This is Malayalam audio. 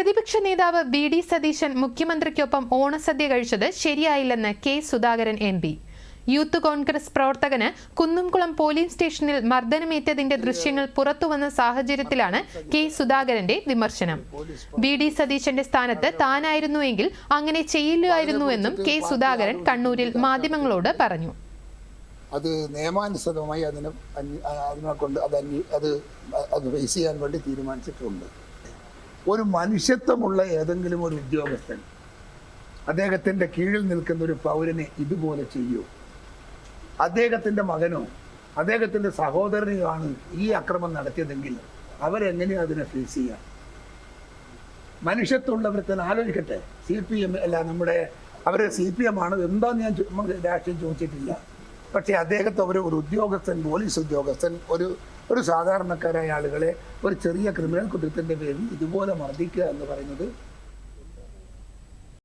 പ്രതിപക്ഷ നേതാവ് വി ഡി സതീശൻ മുഖ്യമന്ത്രിക്കൊപ്പം ഓണസദ്യ കഴിച്ചത് ശരിയായില്ലെന്ന് K Sudhakaran M P. Youth Congress പ്രവർത്തകന് Kunnamkulam police സ്റ്റേഷനിൽ മർദ്ദനമേറ്റതിന്റെ ദൃശ്യങ്ങൾ പുറത്തുവന്ന സാഹചര്യത്തിലാണ് കെ സുധാകരന്റെ വിമർശനം. വി ഡി സതീശന്റെ സ്ഥാനത്ത് താനായിരുന്നുവെങ്കിൽ അങ്ങനെ ചെയ്യില്ലായിരുന്നുവെന്നും കെ സുധാകരൻ കണ്ണൂരിൽ മാധ്യമങ്ങളോട് പറഞ്ഞു. അത് നിയമാനുസൃതമായി അതിനെ അതിനെ കൊണ്ട് അത് അത് അത് ചെയ്യാൻ വേണ്ടി തീരുമാനിച്ചിട്ടുണ്ട്. ഒരു മനുഷ്യത്വമുള്ള ഏതെങ്കിലും ഒരു ഉദ്യോഗസ്ഥൻ അദ്ദേഹത്തിന്റെ കീഴിൽ നിൽക്കുന്ന ഒരു പൗരനെ ഇതുപോലെ ചെയ്യൂ. അദ്ദേഹത്തിന്റെ മകനോ അദ്ദേഹത്തിന്റെ സഹോദരനെയോ ആണ് ഈ അക്രമം നടത്തിയതെങ്കിൽ അവരെങ്ങനെയാണ് അതിനെ ഫേസ് ചെയ്യാം? തന്നെ ആലോചിക്കട്ടെ. സി പി എം അല്ല നമ്മുടെ അവരെ സി പി എം ആണ്. എന്താന്ന് ഞാൻ രാഷ്ട്രീയം ചോദിച്ചിട്ടില്ല. പക്ഷേ അദ്ദേഹത്തെ ഒരു ഒരു ഉദ്യോഗസ്ഥൻ പോലീസ് ഉദ്യോഗസ്ഥൻ ഒരു ഒരു സാധാരണക്കാരായ ആളുകളെ ഒരു ചെറിയ ക്രിമിനൽ കുറ്റത്തിന്റെ പേരിൽ ഇതുപോലെ മർദ്ദിക്കുക എന്ന് പറയുന്നത്